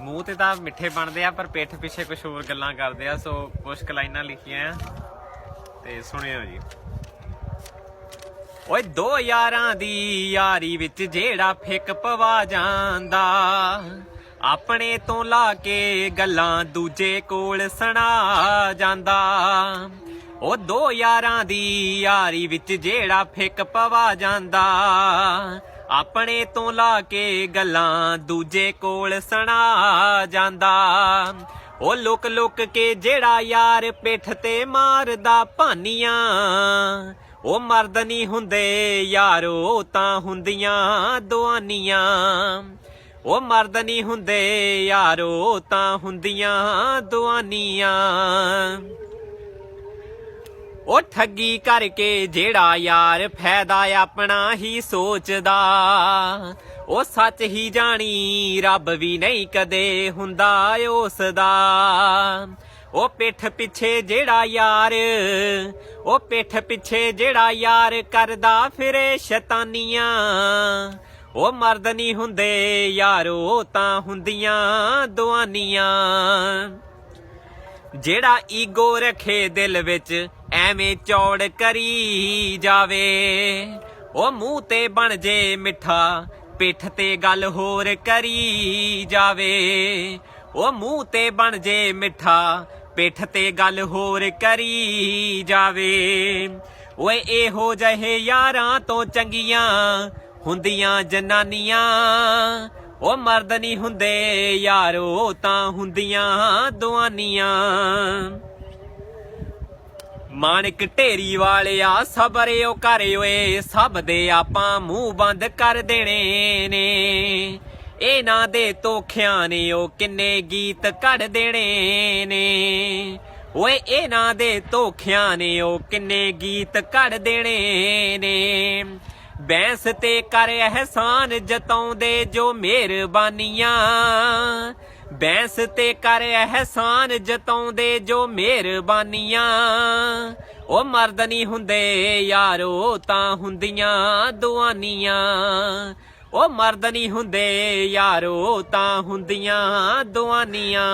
ਮੂੰਹ ਤੇ ਤਾਂ ਮਿੱਠੇ ਬਣਦੇ ਆ, ਪਰ ਪਿੱਠ ਪਿੱਛੇ ਕੁਝ ਹੋਰ ਗੱਲਾਂ ਕਰਦੇ ਆ, ਸੋ ਕੁਝ ਲਾਈਨਾਂ ਲਿਖੀਆਂ ਆ ਤੇ ਸੁਣਿਓ ਜੀ। ਓਏ ਦੋ ਯਾਰਾਂ ਦੀ ਯਾਰੀ ਵਿੱਚ ਜਿਹੜਾ ਫਿੱਕ ਪਵਾ ਜਾਂਦਾ, ਆਪਣੇ ਤੋਂ ਲਾ ਕੇ ਗੱਲਾਂ ਦੂਜੇ ਕੋਲ ਸੁਣਾ ਜਾਂਦਾ। ਉਹ ਦੋ ਯਾਰਾਂ ਦੀ ਯਾਰੀ ਵਿੱਚ ਜਿਹੜਾ ਫਿੱਕ ਪਵਾ ਜਾਂਦਾ ਆਪਣੇ ਤੋਂ ਲਾ ਕੇ ਗੱਲਾਂ ਦੂਜੇ ਕੋਲ ਸੁਣਾ ਜਾਂਦਾ। ਉਹ ਲੁਕ ਲੁਕ ਕੇ ਜਿਹੜਾ ਯਾਰ ਪਿੱਠ ਤੇ ਮਾਰਦਾ ਭਾਨੀਆਂ। ਉਹ ਮਰਦ ਨਹੀਂ ਹੁੰਦੇ ਯਾਰੋ ਤਾਂ ਹੁੰਦੀਆਂ ਦੁਆਨੀਆਂ ਉਹ ਮਰਦ ਨਹੀਂ ਹੁੰਦੇ ਯਾਰੋ ਤਾਂ ਹੁੰਦੀਆਂ ਦੁਆਨੀਆਂ ਉਹ ਠੱਗੀ ਕਰਕੇ ਜਿਹੜਾ ਯਾਰ ਫਾਇਦਾ ਆਪਣਾ ਹੀ ਸੋਚਦਾ। ਉਹ ਸੱਚ ਹੀ ਜਾਣੀ, ਰੱਬ ਵੀ ਨਹੀਂ ਕਦੇ ਹੁੰਦਾ ਉਸ ਦਾ ਉਹ ਪਿੱਠ ਪਿੱਛੇ ਜਿਹੜਾ ਯਾਰ, ਉਹ ਪਿੱਠ ਪਿੱਛੇ ਜਿਹੜਾ ਯਾਰ ਕਰਦਾ ਫਿਰੇ ਸ਼ੈਤਾਨੀਆਂ। ਉਹ ਮਰਦ ਨਹੀਂ ਹੁੰਦੇ, ਯਾਰੋ ਤਾਂ ਹੁੰਦੀਆਂ ਦੁਆਨੀਆਂ ਜਿਹੜਾ ਈਗੋ ਰੱਖੇ ਦਿਲ ਵਿੱਚ, ਐਵੇਂ ਚੌੜ ਕਰੀ ਜਾਵੇ। ਉਹ ਮੂੰਹ ਤੇ ਬਣ ਜੇ ਮਿੱਠਾ, ਪਿੱਠ ਤੇ ਗੱਲ ਹੋਰ ਕਰੀ ਜਾਵੇ। ਉਹ ਮੂੰਹ ਤੇ ਬਣ ਜੇ ਮਿੱਠਾ, ਪਿੱਠ ਤੇ ਗੱਲ ਹੋਰ ਕਰੀ ਜਾਵੇ। ਓਏ, ਇਹੋ ਜਿਹੇ ਯਾਰਾਂ ਤੋਂ ਚੰਗੀਆਂ ਹੁੰਦੀਆਂ ਜਨਾਨੀਆਂ। ਉਹ ਮਰਦ ਨਹੀਂ ਹੁੰਦੇ ਯਾਰੋ, ਤਾਂ ਹੁੰਦੀਆਂ ਦੁਆਨੀਆਂ ਮਾਣਕ ਢੇਰੀ ਵਾਲਿਆ ਸਬਰਿਓ ਕਰ ਓਏ, ਸਭ ਦੇ ਆਪਾਂ ਮੂੰਹ ਬੰਦ ਕਰ ਦੇਣੇ ਨੇ। ਇਹਨਾਂ ਦੇ ਤੋਖਿਆਂ ਨੇ ਉਹ ਕਿੰਨੇ ਗੀਤ ਕੱਢ ਦੇਣੇ ਨੇ। ਓਏ, ਇਹਨਾਂ ਦੇ ਤੋਖਿਆਂ ਨੇ ਉਹ ਕਿੰਨੇ ਗੀਤ ਕੱਢ ਦੇਣੇ ਨੇ। ਬੈਂਸ ਤੇ ਕਰ ਅਹਿਸਾਨ ਜਤਾਉਂਦੇ ਜੋ ਮਿਹਰਬਾਨੀਆਂ। ਬੈਂਸ ਤੇ ਕਰ ਅਹਿਸਾਨ ਜਤਾਉਂਦੇ ਜੋ ਮਿਹਰਬਾਨੀਆਂ। ਉਹ ਮਰਦ ਨਹੀਂ ਹੁੰਦੇ, ਯਾਰੋ ਤਾਂ ਹੁੰਦੀਆਂ ਦੁਆਨੀਆਂ ਉਹ ਮਰਦ ਨਹੀਂ ਹੁੰਦੇ, ਯਾਰੋ ਤਾਂ ਹੁੰਦੀਆਂ ਦੁਆਨੀਆਂ